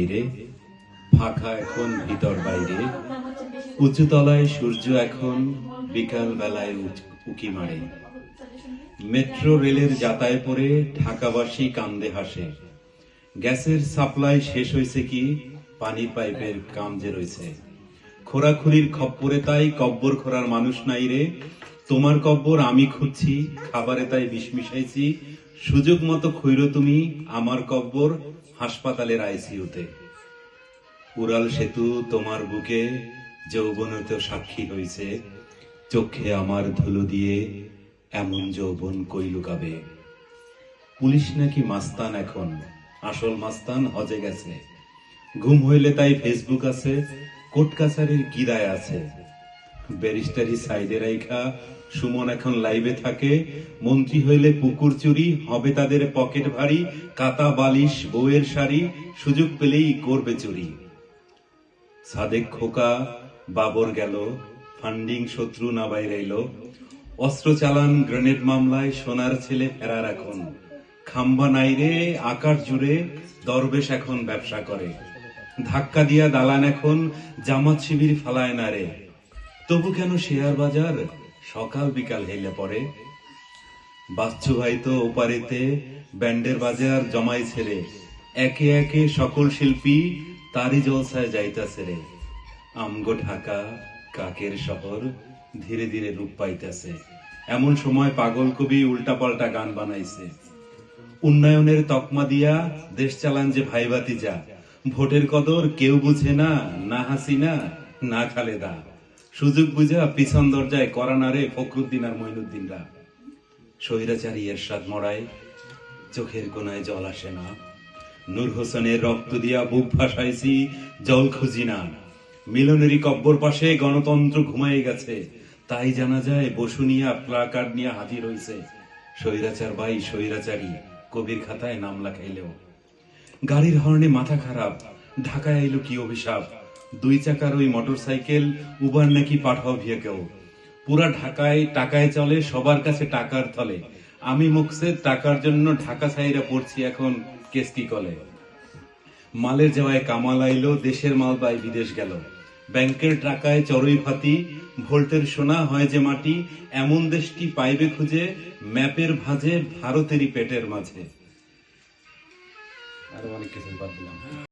নাই রে ফাঁকা এখন, ভিতর বাইরে। উঁচু তলায় সূর্য এখন বিকাল বেলায় উকি মারে। মেট্রো রেলের যাতায় পরে ঢাকাবাসী কান্দে হাসে। গ্যাসের সাপ্লাই শেষ হয়েছে কি? পানির পাইপের কাম যে রয়েছে। খোরাখুরির খপ্পরে তাই কব্বর খোরার মানুষ নাই রে। তোমার কব্বর আমি খুঁজছি, খাবারে তাই বিষ মিশাইছি সুযোগ মতো খৈর তুমি আমার কব্বর হাসপাতালের আইসিইউতে। উড়াল সেতু তোমার বুকে যৌবনত সাক্ষী হয়েছে চোখে আমার ধুলো দিয়ে এমন যৌবন কই লুকাবে? পুলিশ নাকি মাস্তান এখন? আসল মাস্তান হজে গেছে। ঘুম হইলে তাই ফেসবুক আছে, কোর্ট কাছারির গিরায় আছে। ব্যারিস্টারি সাইডে রাইখা। সুমন এখন লাইভে থাকে। মন্ত্রী হইলে চুরি, হবে তাদের পকেট ভারী কাতা বালিশ, বউয়ের শাড়ি, সুযোগ পেলেই করবে চুরি। সাদেক খোকা, বাবর গেল, ফান্ডিং শত্রু না বাইরে এলো অস্ত্র চালান, গ্রেনেড মামলায় সোনার ছেলে ফেরার এখন। খাম্বা নাইরে আকার জুড়ে, দরবেশ এখন ব্যবসা করে। ধাক্কা দিয়া দালান এখন, জামাত শিবির ফালায় না রে। তবু কেন শেয়ার বাজার সকাল বিকাল হেলে পড়ে? বাচ্চু ভাই তো ওপারেতে ব্যান্ডের বাজার জমাই ছেড়ে, একে একে সকল শিল্পী তারই জলসায় যাইতাছে রে। আমগো ঢাকা কাকের শহর ধীরে ধীরে রূপ পাইতেছে। এমন সময় পাগল কবি উল্টাপাল্টা গান বানাইছে। উন্নয়নের তকমা দিয়া দেশ চালান যে ভাইবাতি যা ভোটের কদর কেউ বুঝে না না হাসিনা, না খালেদা। সুযোগ বুঝা পিছন দরজায় করানারে ফখরুদ্দিন আর মইনুদ্দিনরা। স্বৈরাচারী এরশাদ মরায়, চোখের কোনায় জল আসে না। নূর হোসেনের রক্ত দিয়া বুক ভাসাইছি, জল খুঁজি না। মিলনেরই কব্বর পাশে গণতন্ত্র ঘুমাই গেছে। তাই জানা যায় বসুনিয়া প্লাকার্ড নিয়ে হাজির হইছে। স্বৈরাচার ভাই, স্বৈরাচারী, কবির খাতায় নাম লেখাইলেও। গাড়ির হর্নে মাথা খারাপ, ঢাকায় এলো কি অভিশাপ? দুই চাকার ওই মোটরসাইকেল উবার নাকি পাঠাও ভিয়াকেও। পুরা ঢাকায় টাকায় চলে, সবার কাছে টাকার থলে আমি মুখসে টাকার জন্য ঢাকা সাইরা পড়ছি এখন কেসকি কলে। মালের যাওয়ায় কামাল আইলো, দেশের মাল পাই বিদেশ গেল। ব্যাংকের টাকায় চড়ুই ফাতি, ভোল্টের সোনা হয় যে মাটি, এমন দেশটি পাইবে খুঁজে ম্যাপের ভাঁজে ভারতেরই পেটের মাঝে। আরও অনেক কিছু বাদ দিলাম।